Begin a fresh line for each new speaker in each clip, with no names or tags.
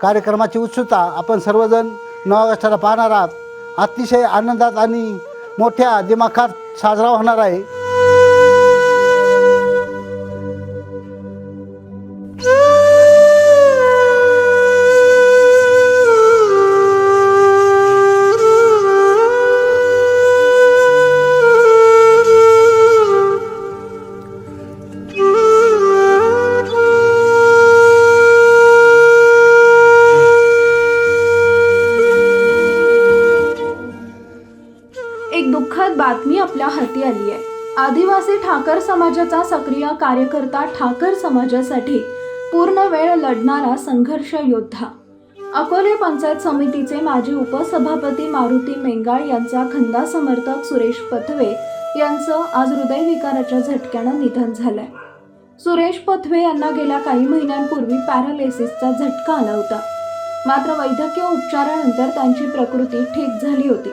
कार्यक्रमाची उत्सुकता आपण सर्वजण नऊ ऑगस्टला पाहणार आहात. अतिशय आनंदात आणि मोठ्या दिमाखात साजरा होणार आहे.
बातमी आपल्या हाती आली आहे. आदिवासी ठाकर समाजाचा सक्रिय कार्यकर्ता ठाकर समाजासाठी पूर्ण वेळ लढणारा संघर्ष योद्धा. अकोले पंचायत समितीचे माजी उपसभापती मारुती मेंगाळ यांचा खंदा समर्थक सुरेश पथवे यांचं आज हृदयविकाराच्या झटक्यानं निधन झालंय. सुरेश पथवे यांना गेल्या काही महिन्यांपूर्वी पॅरालिसिसचा झटका आला होता. मात्र वैद्यकीय उपचारानंतर त्यांची प्रकृती ठीक झाली होती.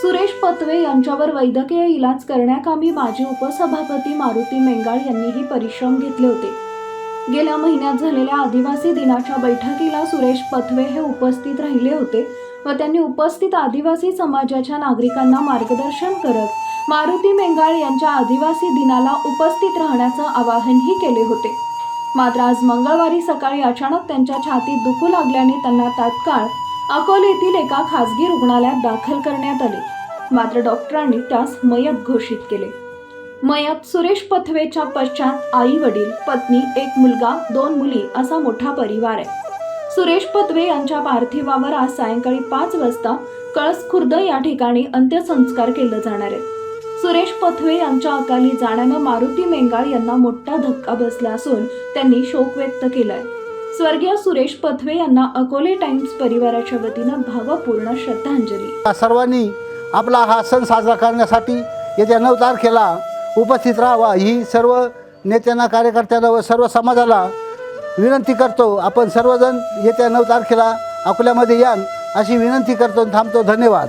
सुरेश पतवे यांच्यावर वैद्यकीय इलाज करण्याकामी माजी उपसभापती मारुती मेंगाळ यांनीही परिश्रम घेतले होते. गेल्या महिन्यात झालेल्या आदिवासी दिनाच्या बैठकीला सुरेश पथवे हे उपस्थित राहिले होते व त्यांनी उपस्थित आदिवासी समाजाच्या नागरिकांना मार्गदर्शन करत मारुती मेंगाळ यांच्या आदिवासी दिनाला उपस्थित राहण्याचं आवाहनही केले होते. मात्र आज मंगळवारी सकाळी अचानक त्यांच्या छातीत दुखू लागल्याने त्यांना तात्काळ अकोलेतील एका खासगी रुग्णालयात दाखल करण्यात आले. मात्र डॉक्टरांनी त्यास मयत घोषित केले. मयत सुरेश पथवेच्या पश्चात आई वडील पत्नी एक मुलगा दोन मुली असा मोठा परिवार आहे. सुरेश पथवे यांच्या पार्थिवावर आज सायंकाळी पाच वाजता कळस खुर्द या ठिकाणी अंत्यसंस्कार केले जाणार आहे सुरेश पथवे यांच्या अकाली जाण्यानं मारुती मेंगाळ यांना मोठा धक्का बसला असून त्यांनी शोक व्यक्त केलाय. स्वर्गीय सुरेश पथवे यांना अकोले टाइम्स परिवाराच्या वतीनं भावपूर्ण श्रद्धांजली.
सर्वांनी आपला हा सण साजरा करण्यासाठी येत्या नऊ तारखेला उपस्थित राहावा ही सर्व नेत्यांना कार्यकर्त्यांना व सर्व समाजाला विनंती करतो. आपण सर्वजण येत्या नऊ तारखेला अकोल्यामध्ये याल अशी विनंती करतो थांबतो. धन्यवाद.